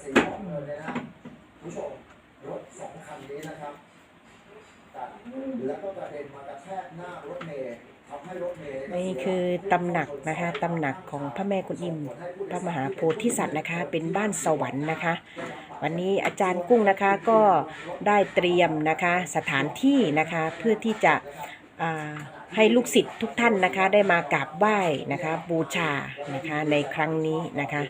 สีม่วงเงินเลยนะคุณผู้ชมรถสองคันนี้นะครับตัดแล้วก็กระเด็นมากระแทกหน้ารถเมล์ทำให้รถเมล์นี่คือตำหนักนะคะตำหนักของพระแม่กุนอิม พระมหาโพธิสัตว์นะคะ เป็นบ้านสวรรค์นะคะ วันนี้อาจารย์กุ้งนะคะก็ได้เตรียมนะคะสถานที่นะคะเพื่อที่จะอ่า ให้ลูกศิษย์ทุกท่านนะคะ ได้มากราบไหว้นะคะ บูชานะคะในครั้งนี้นะคะ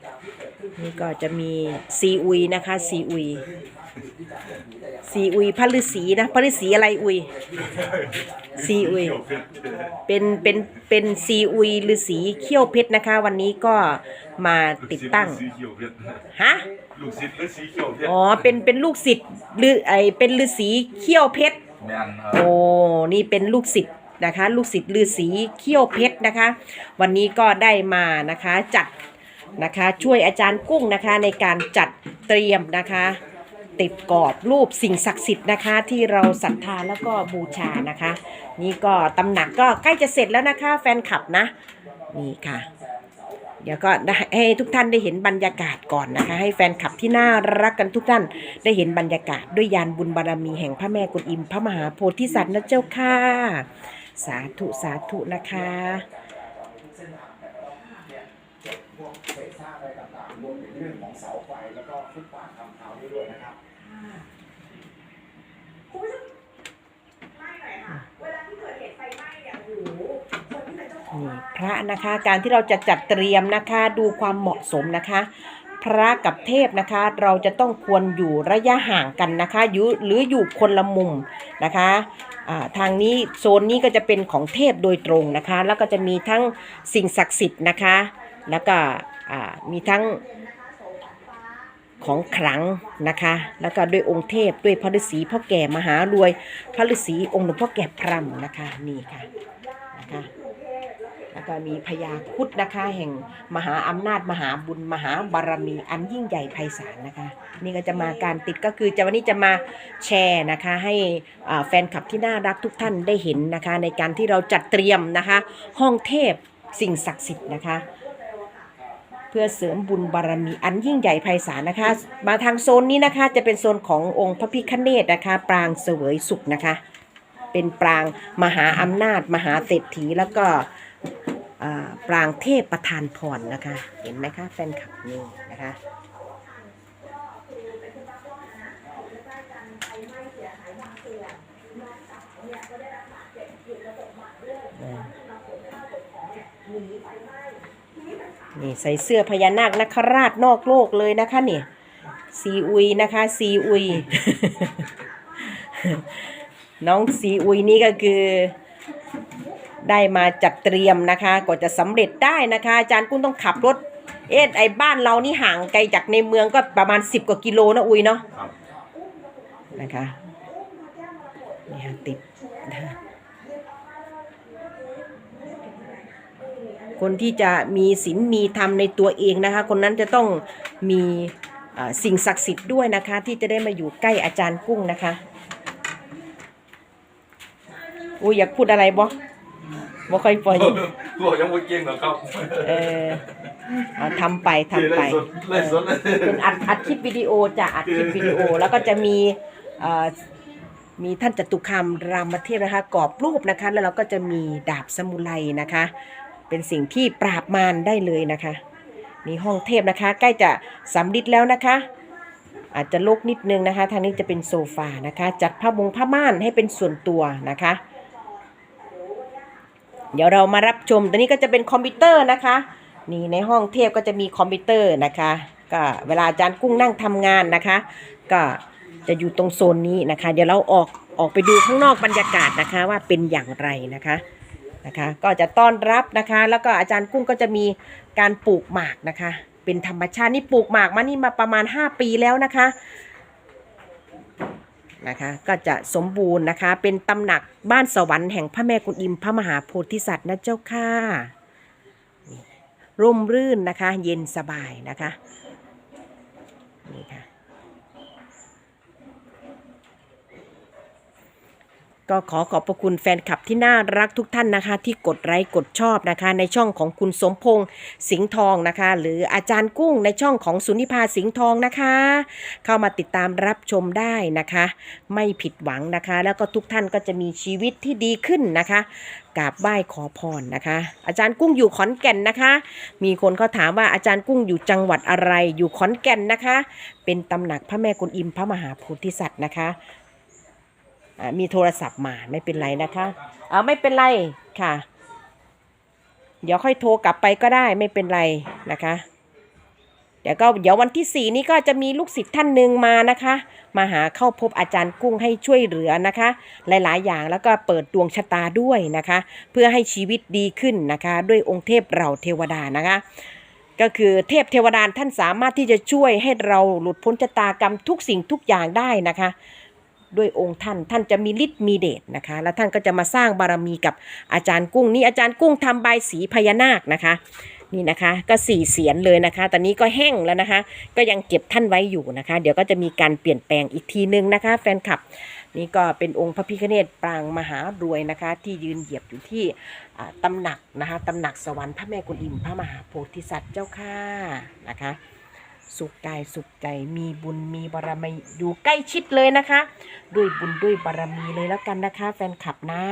นี่ก็จะมีซีอุยนะคะซีอุยซีอุยพระฤาษีนะพระฤาษีอะไรอุยซีอุยเป็นเป็นเป็นซีอุยฤาษีเขี้ยวเพชรนะคะ วันนี้ก็มาติดตั้งสีเขียวเพชรฮะลูกศิษย์หรือสีเขียวเพชรอ๋อเป็นเป็นลูกศิษย์หรือไอเป็นฤาษีเขี้ยวเพชรแม่นครับโอ้นี่เป็นลูกศิษย์ นะคะ ลูกศิษย์ฤาษีเขี้ยวเพชรนะคะ วันนี้ก็ได้มานะคะจัดนะคะช่วยอาจารย์กุ้งนะคะในการจัดเตรียมนะคะติดกรอบรูปสิ่งศักดิ์สิทธิ์นะคะ ที่เราศรัทธาแล้วก็บูชานะคะ นี่ก็ตำหนักก็ใกล้จะเสร็จแล้วนะคะ แฟนคลับนะนี่ค่ะ เดี๋ยวก็ให้ทุกท่านได้เห็นบรรยากาศก่อนนะคะ ให้แฟนคลับที่น่ารักกันทุกท่านได้เห็นบรรยากาศด้วยยานบุญบารมีแห่งพระแม่กุนอิมพระมหาโพธิสัตว์นะเจ้าค่ะ สาธุสาธุนะคะพวกเศษซากอะไรต่างๆรวมถึงเรื่องของเสาไฟแล้วก็ฟุตบาททำเท้าด้วยด้วยนะครับคุณผู้ชมไม่หน่อยค่ะ เวลาที่เกิดเหตุไฟไหม้เนี่ยโอ้โหคนที่เป็นเจ้าของนี่บ้านพระนะคะ การที่เราจะจัดเตรียมนะคะ ดูความเหมาะสมนะคะ พระกับเทพนะคะ เราจะต้องควรอยู่ระยะห่างกันนะคะอยู่หรืออยู่คนละมุมนะคะทางนี้โซนนี้ก็จะเป็นของเทพโดยตรงนะคะ แล้วก็จะมีทั้งสิ่งศักดิ์สิทธิ์นะคะ แล้วก็มีทั้งของขลังนะคะ แล้วก็ด้วยองค์เทพด้วยพระฤาษีพ่อแก่มหารวย พระฤาษีองค์หลวงพ่อแก่พรำนะคะนี่ค่ะ แล้วก็มีพญาคุดนะคะแห่งมหาอำนาจมหาบุญมหาบารมีอันยิ่งใหญ่ไพศาลนะคะ นี่ก็จะมาการติดก็คือจะวันนี้จะมาแชร์นะคะให้แฟนคลับที่น่ารักทุกท่านได้เห็นนะคะ ในการที่เราจัดเตรียมนะคะ ห้องเทพสิ่งศักดิ์สิทธิ์นะคะเพื่อเสริมบุญบารมีอันยิ่งใหญ่ไพศาลนะคะ มาทางโซนนี้นะคะจะเป็นโซนขององค์พระพิฆเนศนะคะ ปรางเสวยสุขนะคะ เป็นปรางมหาอำนาจ มหาเศรษฐีแล้วก็ ปรางเทพประธานพรนะคะ เห็นไหมคะแฟนคลับนี่นะคะ นี่ใส่เสื้อพญานาคนคราชนอกโลกเลยนะคะนี่ซีอุยนะคะซีอุย น้องซีอุยนี่ก็คือ ได้มาจัดเตรียมนะคะกว่าจะสำเร็จได้นะคะ อาจารย์กุ้งต้องขับรถ เอ๊ะไอ้บ้านเรานี่ห่างไกลจากในเมืองก็ประมาณ 10 กว่ากิโลนะอุยเนาะครับนะคะนี่ค่ะติดนะคะคนที่จะมีศีลมีธรรมในตัวเองนะคะ คนนั้นจะต้องมีเอ่อสิ่งศักดิ์สิทธิ์ด้วยนะคะ ที่จะได้มาอยู่ใกล้อาจารย์กุ้งนะคะอุ้ยอยากพูดอะไรบ่ บ่ค่อยปล่อยตัวยังไม่เก่งหรอกครับเออเอาทำไปทำไปไล่สดไล่สดเป็นอัดอัดคลิปวิดีโอจะอัดคลิปวิดีโอ แล้วก็จะมีเอ่อมีท่านจตุคามรามเทพนะคะกรอบรูปนะคะ แล้วเราก็จะมีดาบสมุไรนะคะ เป็นสิ่งที่ปราบมารได้เลยนะคะนี่ห้องเทพนะคะ ใกล้จะสำลิดแล้วนะคะ อาจจะลกนิดนึงนะคะ ทางนี้จะเป็นโซฟานะคะ จัดผ้าบงผ้าม่านให้เป็นส่วนตัวนะคะ เดี๋ยวเรามารับชม ตัวนี้ก็จะเป็นคอมพิวเตอร์นะคะ นี่ในห้องเทพก็จะมีคอมพิวเตอร์นะคะ ก็เวลาอาจารย์กุ้งนั่งทำงานนะคะ ก็จะอยู่ตรงโซนนี้นะคะ เดี๋ยวเราออกออกไปดูข้างนอกบรรยากาศนะคะว่าเป็นอย่างไรนะคะนะคะ ก็จะต้อนรับนะคะ แล้วก็อาจารย์กุ้งก็จะมีการปลูกหมากนะคะ เป็นธรรมชาตินี่ปลูกหมากมานี่มาประมาณ 5 ปีแล้วนะคะ นะคะ ก็จะสมบูรณ์นะคะ เป็นตำหนักบ้านสวรรค์แห่งพระแม่กุณอิมพระมหาโพธิสัตว์นะเจ้าค่ะร่มรื่นนะคะ เย็นสบายนะคะนี่ค่ะ ก็ขอขอบพระคุณแฟนคลับที่น่ารักทุกท่านนะคะ ที่กดไลค์กดชอบนะคะ ในช่องของคุณสมพงษ์สิงห์ทองนะคะ หรืออาจารย์กุ้งในช่องของสุนิพาสิงห์ทองนะคะ เข้ามาติดตามรับชมได้นะคะ ไม่ผิดหวังนะคะ แล้วก็ทุกท่านก็จะมีชีวิตที่ดีขึ้นนะคะกราบไหว้ขอพรนะคะ อาจารย์กุ้งอยู่ขอนแก่นนะคะ มีคนเขาถามว่าอาจารย์กุ้งอยู่จังหวัดอะไรอยู่ขอนแก่นนะคะ เป็นตำหนักพระแม่กุนอิมพระมหาโพธิสัตว์นะคะ มีโทรศัพท์มาไม่เป็นไรนะคะเอาไม่เป็นไรค่ะ เดี๋ยวค่อยโทรกลับไปก็ได้ไม่เป็นไรนะคะเดี๋ยวก็เดี๋ยววันที่สี่นี้ก็จะมีลูกศิษย์ท่านหนึ่งมานะคะ มาหาเข้าพบอาจารย์กุ้งให้ช่วยเหลือนะคะ หลายๆ อย่างแล้วก็เปิดดวงชะตาด้วยนะคะ เพื่อให้ชีวิตดีขึ้นนะคะ ด้วยองค์เทพเราเทวดานะคะ ก็คือเทพเทวดาท่านสามารถที่จะช่วยให้เราหลุดพ้นชะตากรรมทุกสิ่งทุกอย่างได้นะคะ ด้วยองค์ท่าน ท่านจะมีฤทธิ์มีเดชนะคะ แล้วท่านก็จะมาสร้างบารมีกับอาจารย์กุ้งนี่อาจารย์กุ้งทำใบสีพญานาคนะคะนี่นะคะก็สี่เสียนเลยนะคะ ตอนนี้ก็แห้งแล้วนะคะ ก็ยังเก็บท่านไว้อยู่นะคะ เดี๋ยวก็จะมีการเปลี่ยนแปลงอีกทีนึงนะคะ แฟนคลับนี่ก็เป็นองค์พระพิฆเนศปรางมหารวยนะคะ ที่ยืนเหยียบอยู่ที่อ่าตำหนักนะคะตำหนักสวรรค์พระแม่กุนอิมพระมหาโพธิสัตว์เจ้าค่ะนะคะ สุขกายสุขใจมีบุญมีบารมีอยู่ใกล้ชิดเลยนะคะ ด้วยบุญด้วยบารมีเลยแล้วกันนะคะ แฟนคลับนะ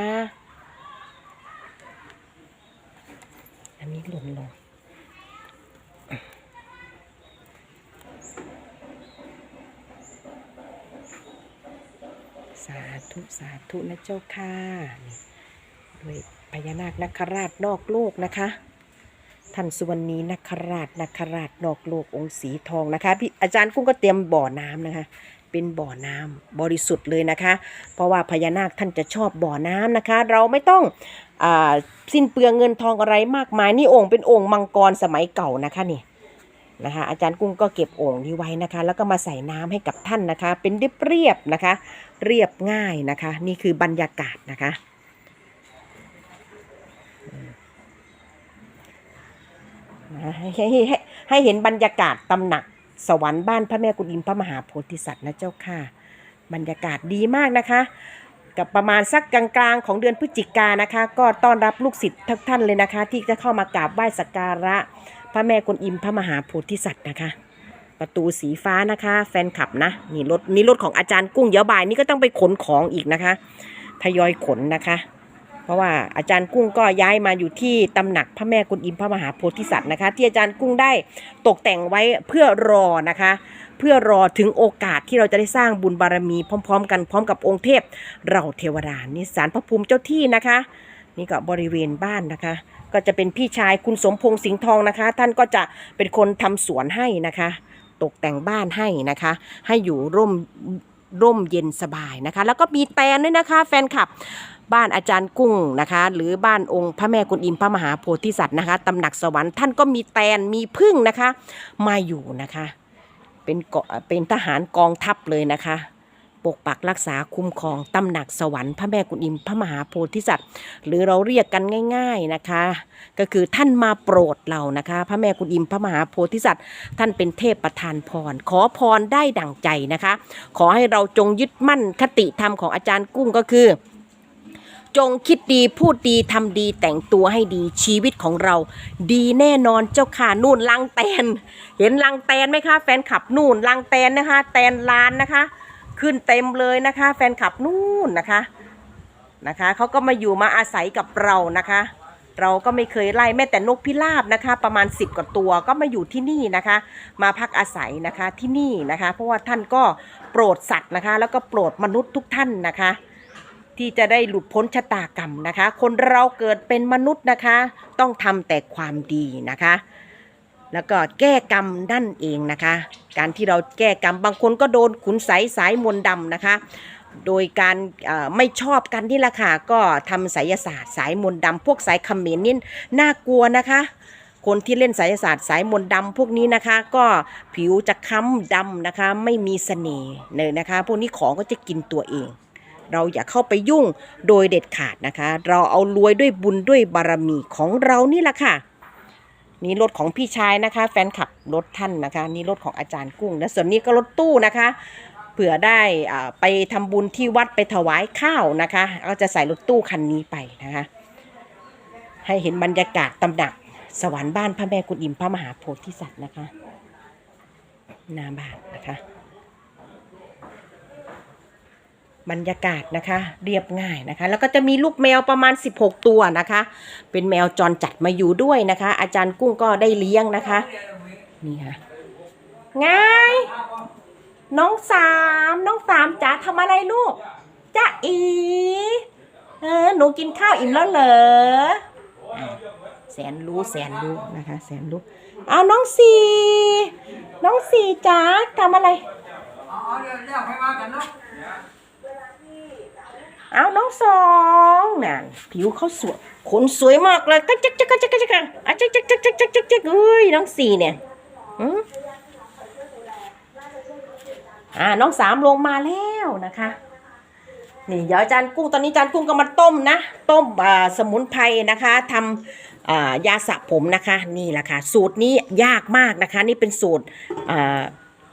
อันนี้หล่นลงสาธุสาธุนะเจ้าค่ะด้วยพญานาคนคราชนอกโลกนะคะ ท่านสุวรรณีนาคราชนาคราชนอกโลกองค์สีทองนะคะพี่อาจารย์กุ้งก็เตรียมบ่อน้ำนะคะ เป็นบ่อน้ำบริสุทธิ์เลยนะคะ เพราะว่าพญานาคท่านจะชอบบ่อน้ำนะคะ เราไม่ต้องอสิ้นเปลืองเงินทองอะไรมากมายนี่โอ่งเป็นโอ่งมังกรสมัยเก่านะคะนี่นะคะอาจารย์กุ้งก็เก็บโอ่งนี้ไว้นะคะ แล้วก็มาใส่น้ำให้กับท่านนะคะ เป็นเรียบเรียบๆนะคะ เรียบง่ายนะคะ นี่คือบรรยากาศนะคะ นะให้ให้ให้เห็นบรรยากาศตำหนักสวรรค์บ้านพระแม่กุณอิมพระมหาโพธิสัตว์นะเจ้าค่ะ บรรยากาศดีมากนะคะ กับประมาณสักกลางๆ ของเดือนพฤศจิกานะคะ ก็ต้อนรับลูกศิษย์ทุกท่านเลยนะคะ ที่จะเข้ามากราบไหว้สักการะ พระแม่กวนอิมพระมหาโพธิสัตว์นะคะ ประตูสีฟ้านะคะ แฟนคลับนะนี่รถนี่รถของอาจารย์กุ้งเดี๋ยวบ่ายนี้ก็ต้องไปขนของอีกนะคะทยอยขนนะคะ เพราะว่าอาจารย์กุ้งก็ย้ายมาอยู่ที่ตำหนักพระแม่กุนอิมพระมหาโพธิสัตว์นะคะ ที่อาจารย์กุ้งได้ตกแต่งไว้เพื่อรอนะคะ เพื่อรอถึงโอกาสที่เราจะได้สร้างบุญบารมีพร้อม ๆ กันพร้อมกับองค์เทพ เราเทวดานี่ศาลพระภูมิเจ้าที่นะคะ นี่ก็บริเวณบ้านนะคะ ก็จะเป็นพี่ชายคุณสมพงษ์สิงห์ทองนะคะ ท่านก็จะเป็นคนทำสวนให้นะคะ ตกแต่งบ้านให้นะคะ ให้อยู่ร่ม ร่มเย็นสบายนะคะ แล้วก็มีแตนด้วยนะคะ แฟนคลับบ้านอาจารย์กุ้งนะคะ หรือบ้านองค์พระแม่กุนอิมพระมหาโพธิสัตว์นะคะตำหนักสวรรค์ท่านก็มีแตนมีพึ่งนะคะ มาอยู่นะคะ เป็นเกาะเป็นทหารกองทัพเลยนะคะ ปกปักรักษาคุ้มครองตำหนักสวรรค์พระแม่กุณอิมพระมหาโพธิสัตว์ หรือเราเรียกกันง่าย ๆนะคะ ก็คือท่านมาโปรดเรานะคะ พระแม่กุณอิมพระมหาโพธิสัตว์ ท่านเป็นเทพประทานพร ขอพรได้ดั่งใจนะคะ ขอให้เราจงยึดมั่นคติธรรมของอาจารย์กุ้งก็คือจงคิดดีพูดดีทำดีแต่งตัวให้ดีชีวิตของเรา ดีแน่นอนเจ้าค่ะนู่นลังแตน เห็นลังแตนไหมคะ แฟนคลับนู่นลังแตนนะคะ แตนลานนะคะ ขึ้นเต็มเลยนะคะ แฟนคลับนู่นนะคะนะคะเขาก็มาอยู่มาอาศัยกับเรานะคะ เราก็ไม่เคยไล่แม้แต่นกพิราบนะคะ ประมาณ 10กว่าตัวก็มาอยู่ที่นี่นะคะ มาพักอาศัยนะคะที่นี่นะคะ เพราะว่าท่านก็โปรดสัตว์นะคะ แล้วก็โปรดมนุษย์ทุกท่านนะคะ ที่จะได้หลุดพ้นชะตากรรมนะคะ คนเราเกิดเป็นมนุษย์นะคะ ต้องทำแต่ความดีนะคะ แล้วก็แก้กรรมนั่นเองนะคะ การที่เราแก้กรรมบางคนก็โดนขุนไสยสายมนต์ดำนะคะ โดยการไม่ชอบกันนี่แหละค่ะก็ทำไสยศาสตร์สายมนต์ดำพวกสายเขมรนี่น่ากลัวนะคะ คนที่เล่นไสยศาสตร์สายมนต์ดำพวกนี้นะคะ ก็ผิวจะค้ำดำนะคะ ไม่มีเสน่ห์เลยนะคะ พวกนี้ของก็จะกินตัวเองเราอย่าเข้าไปยุ่งโดยเด็ดขาดนะคะ เราเอารวยด้วยบุญด้วยบารมีของเรานี่แหละค่ะ นี่รถของพี่ชายนะคะ แฟนคลับรถท่านนะคะ นี่รถของอาจารย์กุ้งนะส่วนนี้ก็รถตู้นะคะเผื่อได้อ่าไปทำบุญที่วัดไปถวายข้าวนะคะก็จะใส่รถตู้คันนี้ไปนะคะ ให้เห็นบรรยากาศตำหนักสวรรค์บ้านพระแม่กุฎอิมพระมหาโพธิสัตว์นะคะหน้าบ้านนะคะ บรรยากาศนะคะ เรียบง่ายนะคะ แล้วก็จะมีลูกแมวประมาณ 16 ตัวนะคะ เป็นแมวจรจัดมาอยู่ด้วยนะคะ อาจารย์กุ้งก็ได้เลี้ยงนะคะ นี่ค่ะไงน้องสามน้องสามจ๋าทำอะไรลูกจ้าอีเออหนูกินข้าวอิ่มแล้วเหรอแสนรู้แสนรู้นะคะ แสนรู้เอาน้องสี่น้องสี่จ๋าทำอะไรอ๋อเดี๋ยวเดี๋ยวไปว่ากันเนาะ เอาน้องสองนั่นผิวเขาสวยขนสวยมากเลยก็จักจักจักจักจักอะจักจักจักจักจักจักจักเอ้ยน้องสี่เนี่ยอืมอ่าน้องสามลงมาแล้วนะคะนี่เดี๋ยวอาจารย์กุ้งตอนนี้จารย์กุ้งก็มาต้มนะ ต้มสมุนไพรนะคะทำยาสระผมนะคะนี่แหละค่ะสูตรนี้ยากมากนะคะ นี่เป็นสูตร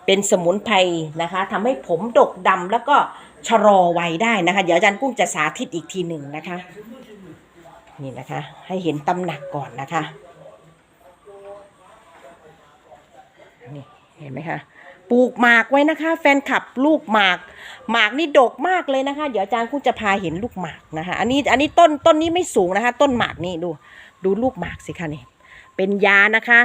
เป็นสมุนไพรนะคะทำให้ผมดกดำแล้วก็ ชะลอไวัยได้นะคะ เดี๋ยวอาจารย์กุ้งจะสาธิตอีกทีหนึ่งนะคะ นี่นะคะ ให้เห็นตำหนักก่อนนะคะนี่เห็นไหมคะปลูกหมากไว้นะคะ แฟนคลับลูกหมาก หมากนี่ดกมากเลยนะคะ เดี๋ยวอาจารย์กุ้งจะพาเห็นลูกหมากนะคะ อันนี้อันนี้ต้นต้นนี้ไม่สูงนะคะ ต้นหมากนี่ดู ดูลูกหมากสิคะนี่เป็นยานะคะ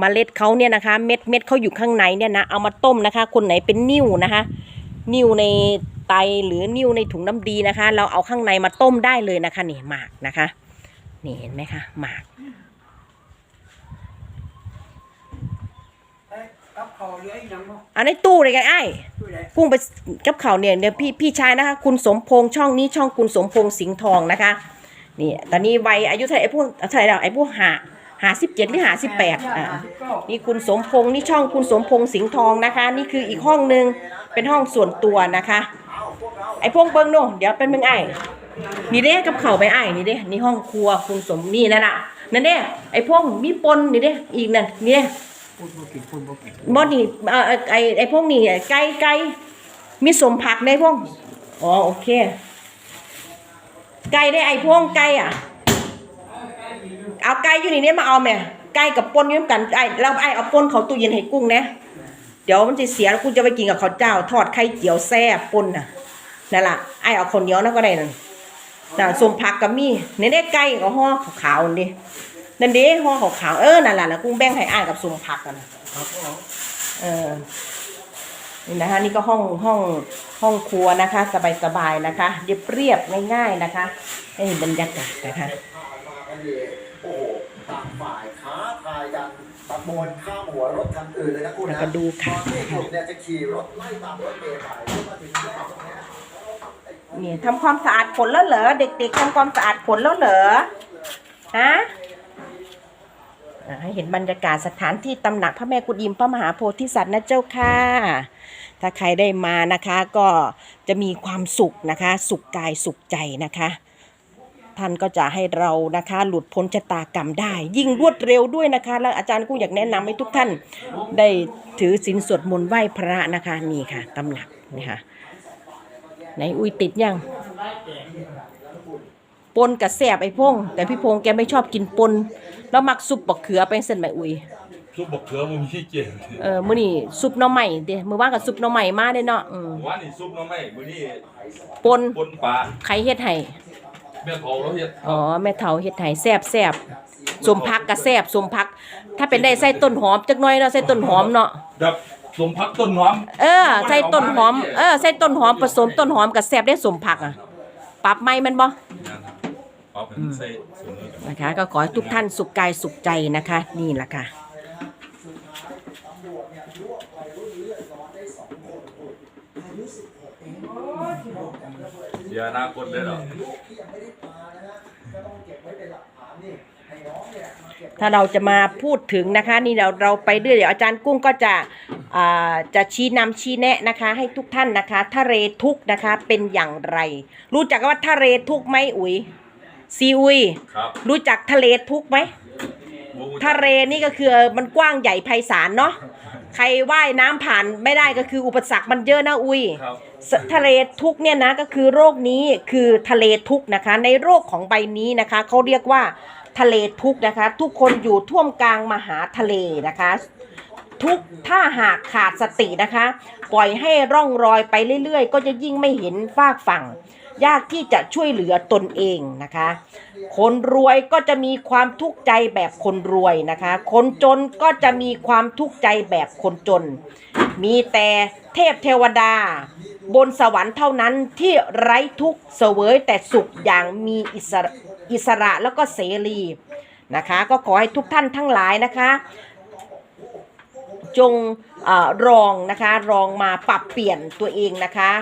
มเมล็ดเขาเนี่ยนะคะ เม็ดเม็ดเขาอยู่ข้างในเนี่ยนะเอามาต้มนะคะ คนไหนเป็นนิ่วนะคะ นิ่วใน ไตหรือนิ่วในถุงน้ำดีนะคะ เราเอาข้างในมาต้มได้เลยนะคะนี่หมากนะคะนี่เห็นไหมคะหมากอันนี้ตู้เลยกันไอ้กุ้งไปกับเขาวเนี่ยเดี๋ยวพี่พี่ชายนะคะ คุณสมพงษ์ช่องนี้ช่องคุณสมพงษ์สิงห์ทองนะคะนี่ตอนนี้วัยอายุเท่าไหร่ไอ้พวกเท่าไหร่แล้วไอ้พวกหาหาสิบเจ็ดหรือหาสิบแปดอ่าสิบเก้านี่คุณสมพงษ์นี่ช่องคุณสมพงษ์สิงห์ทองนะคะ นี่คืออีกห้องหนึ่งเป็นห้องส่วนตัวนะคะ ไอ้พวกเบิ้งโน่เดี๋ยวเป็นมึงไอ้นี่เด้กับเขาไปไอ้นี่เด้นี่ห้องครัวคุณสมนี่นั่นน่ะนั่นเด้ไอ้พวกมีปนนี่เด้อีกนั่นนี่เด้พูดบ่กินพูดบ่กินบอนี่เอ่อไอ้ไอ้พวกนี้ไก่ไก่มีสมผักในพวกอ๋อโอเค ไก่ได้ไอ้พวกไก่อะเอาไก่อยู่นี่เนี่ยมาเอาแม่ไก่กับปนอยืมกันไอ้เราไอ้เอาปนเขาตู้เย็นให้กุ้งนะเดี๋ยวมันจะเสียแล้วกูจะไปกินกับข้าวเจ้า ทอดไข่เจียวแซ่บปนน่ะ นั่นล่ะไอ้เอาคนเดียวนะก็ได้นั่นน่ะสมผักกับมีเนี่ยได้ไก่กับห่อขาวๆนี่นั่นเด้ห่อขาวๆเออนั่นล่ะนะกุ้งแบ่งให้อ้ายกับสมผักกันน่ะครับผมเออนี่นะคะนี่ก็ห้องห้องห้องครัวนะคะ สบายๆนะคะ เรียบเรียบๆง่ายๆนะคะให้เห็นบรรยากาศนะคะมากันดีโอ้โหต่างฝ่ายท้าทายกันตะโกนข้ามหัวรถคันอื่นเลยนะคุณแล้วนะก็ดูค่ะตอนที่กลุ่มเนี่ยจะขี่รถไล่ตามรถเมล์ไปเพื่อมาถึงแยกตรงเนี้ย นี่ทำความสะอาดขนแล้วเหรอ เด็กๆทำความสะอาดขนแล้วเหรอฮะให้เห็นบรรยากาศสถานที่ตำหนักพระแม่กุฎิมพระมหาโพธิสัตว์นะเจ้าค่ะ ถ้าใครได้มานะคะก็จะมีความสุขนะคะ สุขกายสุขใจนะคะ ท่านก็จะให้เรานะคะ หลุดพ้นชะตากรรมได้ ยิ่งรวดเร็วด้วยนะคะ แล้วอาจารย์กุ้งอยากแนะนำให้ทุกท่านได้ถือศีลสวดมนต์ไหว้พระนะคะนี่ค่ะตำหนักนี่ค่ะ ไหนอุ้ยติดยังปนกับแสบไอ้พงแต่พี่พงแกไม่ชอบกินปนแล้วมักซุปบักเขือเป็นเส้นไหมอุ้ยซุปบักเขือมันมีเก่งเออมื้อนี้ซุปหน่อใหม่เด้มื้อว่านกับซุปหน่อใหม่มาเด้เนาะอืมว่านี่ซุปน้ำไม่มื้อนี้ปนปนปลาใครเฮ็ดให้แม่เผาแล้วเฮ็ดอ๋อแม่เฒ่าเฮ็ดให้แซ่บแซ่บสมพักกับแซ่บสมพัก ถ้าเป็นได้ใส่ต้นหอมจักหน่อยเนาะใส่ต้นหอมเนาะดับ สมพักต้นหอมเออใส่ต้นหอมเออใส่ต้นหอมผสมต้นหอมกับแซ่บได้สมผักอะปรับไหมแมันบ่เอาไปใส่ส่วนนี้กันนะคะ ก็ขอให้ทุกท่านสุขกายสุขใจนะคะ นี่แหละค่ะ เสียอนาคตได้หรอถ้าเราจะมาพูดถึงนะคะ นี่เราเราไปเรื่อยเดี๋ยวอาจารย์กุ้งก็จะอ่า จะชี้นำชี้แนะนะคะ ให้ทุกท่านนะคะทะเลทุกข์นะคะเป็นอย่างไร รู้จักว่าทะเลทุกข์ไหมอุ๋ยซีอุยครับรู้จักทะเลทุกข์ไหมบ่รู้จักทะเลนี่ก็คือมันกว้างใหญ่ไพศาลเนาะใครว่ายน้ำผ่านไม่ได้ก็คืออุปสรรคมันเยอะนะอุ้ยครับสทะเลทุกข์เนี่ยนะก็คือโรคนี้คือทะเลทุกข์นะคะ ในโรคของใบนี้นะคะเขาเรียกว่าทะเลทุกข์นะคะ ทุกคนอยู่ท่วมกลางมหาทะเลนะคะ ทุกถ้าหากขาดสตินะคะ ปล่อยให้ร่องรอยไปเรื่อยๆ ก็จะยิ่งไม่เห็นฟากฝั่ง ยากที่จะช่วยเหลือตนเองนะคะ คนรวยก็จะมีความทุกข์ใจแบบคนรวยนะคะ คนจนก็จะมีความทุกข์ใจแบบคนจน มีแต่เทพเทวดา บนสวรรค์เท่านั้นที่ไร้ทุกข์เสวยแต่สุขอย่างมีอิสระอิสระแล้วก็เสรีนะคะ ก็ขอให้ทุกท่านทั้งหลายนะคะ จงอรองนะคะรองมาปรับเปลี่ยนตัวเองนะคะ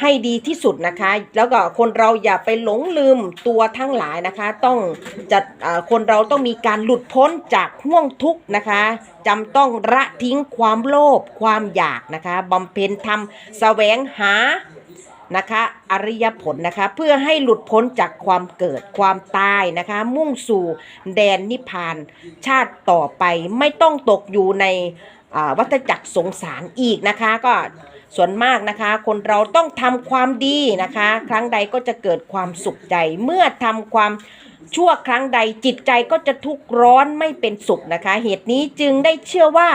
ให้ดีที่สุดนะคะ แล้วก็คนเราอย่าไปหลงลืมตัวทั้งหลายนะคะ ต้องจัดคนเราต้องมีการหลุดพ้นจากห่วงทุกข์นะคะจำต้องละทิ้งความโลภความอยากนะคะบำเพ็ญธรรมแสวงหา นะคะ อริยผลนะคะ เพื่อให้หลุดพ้นจากความเกิดความตายนะคะ มุ่งสู่แดนนิพพานชาติต่อไปไม่ต้องตกอยู่ในวัฏจักรสงสารอีกนะคะ ก็ส่วนมากนะคะ คนเราต้องทำความดีนะคะ ครั้งใดก็จะเกิดความสุขใจเมื่อทำความ ชั่วครั้งใดจิตใจก็จะทุกข์ร้อนไม่เป็นสุขนะคะ เหตุนี้จึงได้เชื่อว่า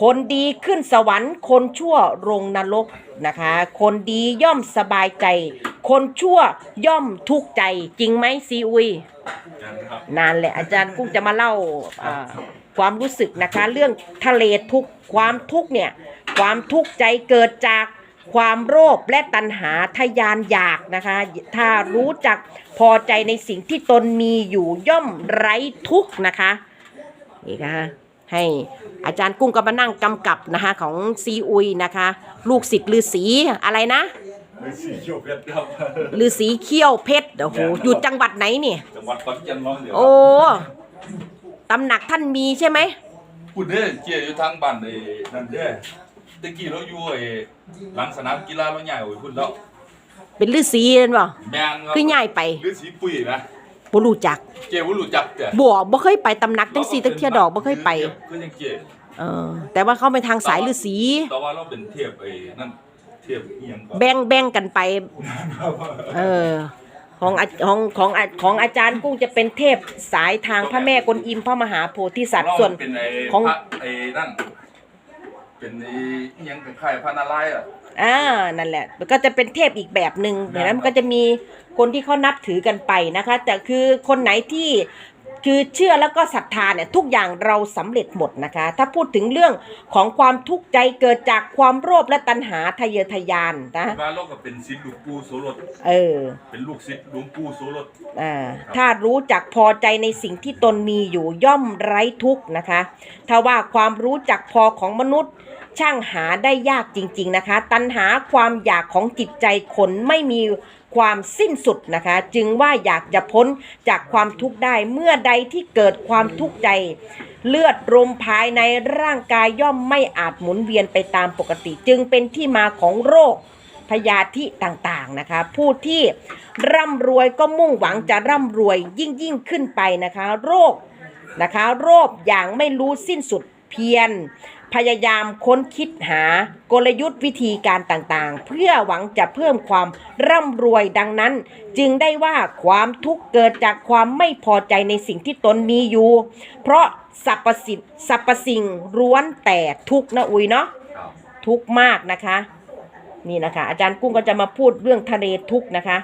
คนดีขึ้นสวรรค์ คนชั่วลงนรกนะคะ คนดีย่อมสบายใจ คนชั่วย่อมทุกข์ใจ จริงไหมซีอุยนานแหละอาจารย์กุ้งจะมาเล่าความรู้สึกนะคะ เรื่องทะเลทุกความทุกเนี่ยความทุกข์ใจเกิดจาก ความโลภและตัณหาทยานอยากนะคะ ถ้ารู้จักพอใจในสิ่งที่ตนมีอยู่ย่อมไร้ทุกข์นะคะนี่นะคะให้อาจารย์กุ้งก็มานั่งกำกับนะคะของซีอุยนะคะ ลูกศิษย์ฤาษีอะไรนะไม่สีเขียวเพชรครับฤาษีเขี้ยวเพชรโอ้โหอยู่จังหวัดไหนเนี่ยจังหวัดขอนแก่นน้องเดียวโอ้ตำหนักท่านมีใช่ไหมพูดเด้อเจียอยู่ทางบ้านไอ้นั่นเด้อ ตะกี้เราอยู่ไอ้หลังสนามกีฬาเราใหญ่โอ้ยพุ่นแล้วเป็นฤาษีเห็นบ่แม่นครับคือใหญ่ไปฤาษีปุ้ยนะบ่รู้จัก เจียบ่รู้จักแต่บ่บ่เคยไปตำหนักจังซี่ตะเคียดอกบ่เคยไปคือยังเจียเออ แต่ว่าเขาไปทางสายฤาษีแต่ว่าเราเป็นเทพไอ้นั่นเทพอีหยังก่อนแบ่งแบ่งกันไป เออของอาของของอาของอาจารย์กุ้งจะเป็นเทพสายทางพระแม่กวนอิมพระมหาโพธิสัตว์ส่วนเราเป็นไอ้ของพระไอ้นั่น เป็นไอ้อีหยังเป็นค่ายพระนารายณ์อะอ่านั่นแหละมันก็จะเป็นเทพอีกแบบหนึ่งเห็นไหมมันก็จะมีคนที่เขานับถือกันไปนะคะ แต่คือคนไหนที่คือเชื่อแล้วก็ศรัทธาเนี่ยทุกอย่างเราสำเร็จหมดนะคะ ถ้าพูดถึงเรื่องของความทุกข์ใจเกิดจากความโลภและตัณหาทะเยอทะยานนะมาเราก็เป็นศิษย์หลวงปู่โสรสเออ เป็นลูกศิษย์หลวงปู่โสรสอ่าถ้ารู้จักพอใจในสิ่งที่ตนมีอยู่ย่อมไร้ทุกข์นะคะ ถ้าว่าความรู้จักพอของมนุษย์ ช่างหาได้ยากจริง ๆนะคะ ตัณหาความอยากของจิตใจคนไม่มีความสิ้นสุดนะคะ จึงว่าอยากจะพ้นจากความทุกข์ได้เมื่อใดที่เกิดความทุกข์ใจ เลือดลมภายในร่างกายย่อมไม่อาจหมุนเวียนไปตามปกติ จึงเป็นที่มาของโรคพยาธิต่างๆนะคะ ผู้ที่ร่ำรวยก็มุ่งหวังจะร่ำรวยยิ่งยิ่งขึ้นไปนะคะ โรคนะคะ โรคอย่างไม่รู้สิ้นสุดเพียร พยายามค้นคิดหากลยุทธ์วิธีการต่างๆ เพื่อหวังจะเพิ่มความร่ำรวยดังนั้น จึงได้ว่าความทุกข์เกิดจากความไม่พอใจในสิ่งที่ตนมีอยู่ เพราะสรรพสิ่งสรรพสิ่งล้วนแต่ทุกข์นะอุยเนาะทุกข์มากนะคะ นี่นะคะ อาจารย์กุ้งก็จะมาพูดเรื่องทะเลทุกข์นะคะ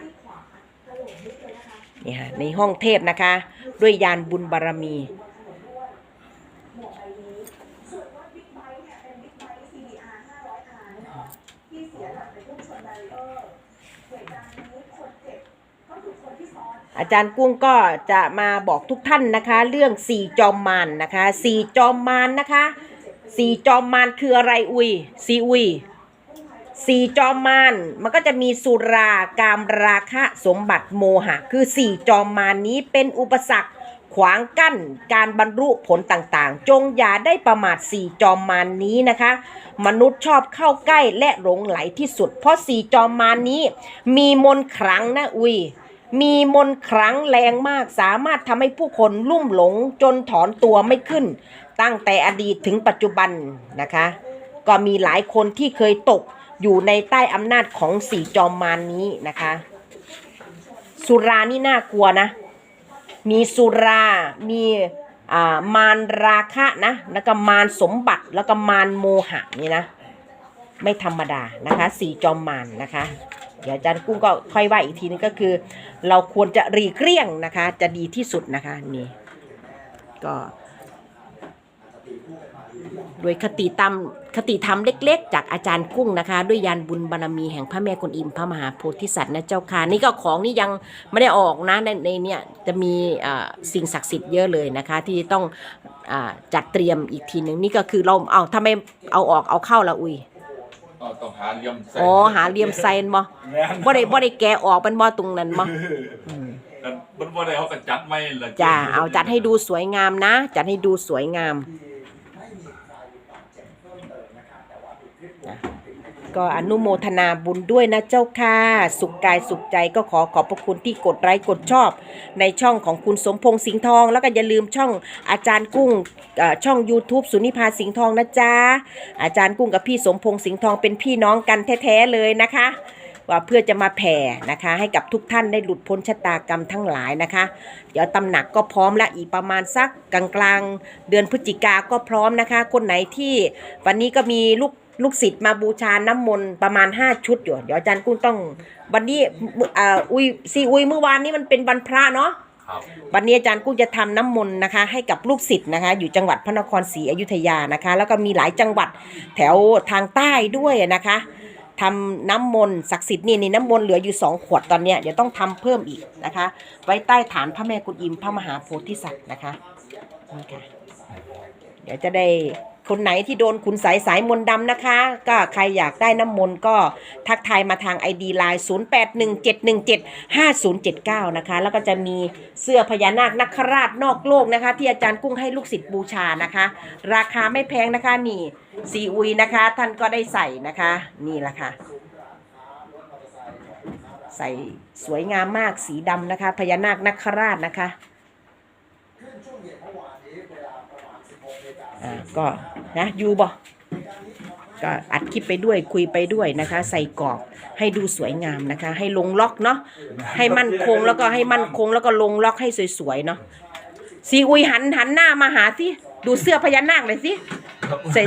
นี่ค่ะในห้องเทพนะคะ ด้วยยานบุญบารมีวกใบนี้ส่วนรถบิ๊กไบค์เนี่ยเป็นบิ๊กไบค์ CBR 500 R นะคะที่เสียหลักไปพุ่งชนบารีเออร์เหตุการณ์นี้คนเจ็บก็คือคนที่ซ้ อาจารย์กุ้งก็จะมาบอกทุกท่านนะคะ เรื่องสี่จอมมารนนะคะสี่จอมมารนนะคะสี่จอมมารคืออะไรอุยซีอุยสี่จอมมารมันก็จะมีสุรากามราคะสมบัติโมหะ คือสี่จอมมารนี้เป็นอุปสรรคขวางกั้นการบรรลุผลต่างๆ จงอย่าได้ประมาทสี่จอมมารนนี้นะคะ มนุษย์ชอบเข้าใกล้และหลงไหลที่สุด เพราะสี่จอมมารนนี้มีมนขลังนะอุย มีมนต์ขลังแรงมากสามารถทำให้ผู้คนลุ่มหลงจนถอนตัวไม่ขึ้น ตั้งแต่อดีตถึงปัจจุบันนะคะ ก็มีหลายคนที่เคยตกอยู่ในใต้อำนาจของสี่จอมมารนนี้นะคะ สุรานี่น่ากลัวนะ มีสุรา มีอ่ามารราคะนะ แล้วก็มารสมบัติแล้วก็มารโมหะนี่นะ ไม่ธรรมดานะคะ สี่จอมมารนะคะ เดี๋ยวอาจารย์กุ้งก็ค่อยว่าอีกทีนึงก็คือ เราควรจะรีเกลี้ยงนะคะ จะดีที่สุดนะคะนี่ก็โดยคติตามคติธรรมเล็ก ๆ จากอาจารย์กุ้งนะคะ ด้วยยานบุญบารรมีแห่งพระแม่กวนอิมพระมหาโพธิสัตว์นะเจ้าค่ะนี่ก็ของนี่ยังไม่ได้ออกนะในในเนี่ยจะมีอ่าสิ่งศักดิ์สิทธิ์เยอะเลยนะคะ ที่ต้องอาจัดเตรียมอีกทีหนึ่งนี่ก็คือเราเอาทำไมเอาออกเอาเข้าละอุ้ย ก็ต้องหาเหลี่ยมใส่อ๋อหาเหลี่ยมไซน์บ่แม่นบ่ได้บ่ได้แกะออกเป็นบ่ตรงนั้นบ่อืมกันมันบ่ได้เขาก็จัดไม่ละจ้าเอาจัดให้ดูสวยงามนะ จัดให้ดูสวยงามไม่ ก็อนุโมทนาบุญด้วยนะเจ้าค่ะ สุขกายสุขใจก็ขอขอบพระคุณที่กดไลค์กดชอบ ในช่องของคุณสมพงษ์สิงห์ทอง แล้วก็อย่าลืมช่องอาจารย์กุ้งช่อง YouTube สุนิพาสิงห์ทองนะจ๊ะอาจารย์กุ้งกับพี่สมพงษ์สิงห์ทองเป็นพี่น้องกันแท้ๆเลยนะคะว่าเพื่อจะมาแผ่นะคะ ให้กับทุกท่านได้หลุดพ้นชะตากรรมทั้งหลายนะคะ เดี๋ยวตำหนักก็พร้อมและอีกประมาณสักกลางกลางๆเดือนพฤศจิกาก็พร้อมนะคะ คนไหนที่วันนี้ก็มีลูก ลูกศิษย์มาบูชาน้ำมนต์ประมาณ5ชุดอยู่ เดี๋ยวอาจารย์กุ้งต้อง วันนี้เอ่ออุยซีอุยเมื่อวานนี้มันเป็นวันพระเนาะครับวันนี้อาจารย์กุ้งจะทำน้ำมนต์นะคะ ให้กับลูกศิษย์นะคะ อยู่จังหวัดพระนครศรีอยุธยานะคะ แล้วก็มีหลายจังหวัดแถวทางใต้ด้วยนะคะทำน้ำมนต์ศักดิ์สิทธิ์นี่นี่น้ำมนต์เหลืออยู่สองขวดตอนเนี้ยเดี๋ยวต้องทำเพิ่มอีกนะคะ ไว้ใต้ฐานพระแม่กุนอิมพระมหาโพธิสัตว์นะคะนี่ค่ะเดี๋ยวจะได้คนไหนที่โดนคุณสายสายมนดำนะคะ ก็ใครอยากได้น้ำมนต์ก็ทักทายมาทาง ID Line 0817175079 นะคะ แล้วก็จะมีเสื้อพญานาคนักคราชนอกโลกนะคะ ที่อาจารย์กุ้งให้ลูกศิษย์บูชานะคะ ราคาไม่แพงนะคะนี่ซีอุยนะคะ ท่านก็ได้ใส่นะคะ นี่แหละค่ะ ใส่สวยงามมากสีดำนะคะ พญานาคนักคราชนะคะ อ่าก็นะอยูบ่ก็อัดคลิปไปด้วยคุยไปด้วยนะคะ ใส่กรอบให้ดูสวยงามนะคะ ให้ลงล็อกเนาะให้มั่นคงแล้วก็ให้มั่นคงแล้วก็ลงล็อกให้สวยๆเนาะซีอุยหันหันหน้ามาหาสิดูเสื้อพญานาคเลยสิใส่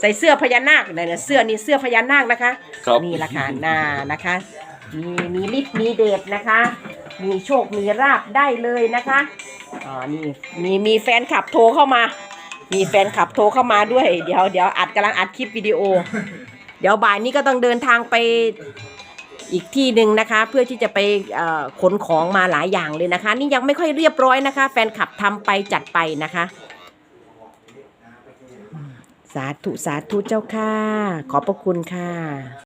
ใส่เสื้อพญานาคเนี่ยนะเสื้อนี่เสื้อพญานาคนะคะครับ นี่แหละค่ะหน้านะคะ มีมีฤทธิ์มีเดชนะคะ มีโชคมีราบได้เลยนะคะอ๋อนี่มีมีแฟนคลับโทรเข้ามา มีแฟนคลับโทรเข้ามาด้วย เดี๋ยวเดี๋ยวอัดกำลังอัดคลิปวิดีโอ เดี๋ยวบ่ายนี้ก็ต้องเดินทางไปอีกที่หนึ่งนะคะ เพื่อที่จะไปขนของมาหลายอย่างเลยนะคะ นี่ยังไม่ค่อยเรียบร้อยนะคะ แฟนคลับทำไปจัดไปนะคะ สาธุสาธุเจ้าค่ะ ขอบพระคุณค่ะ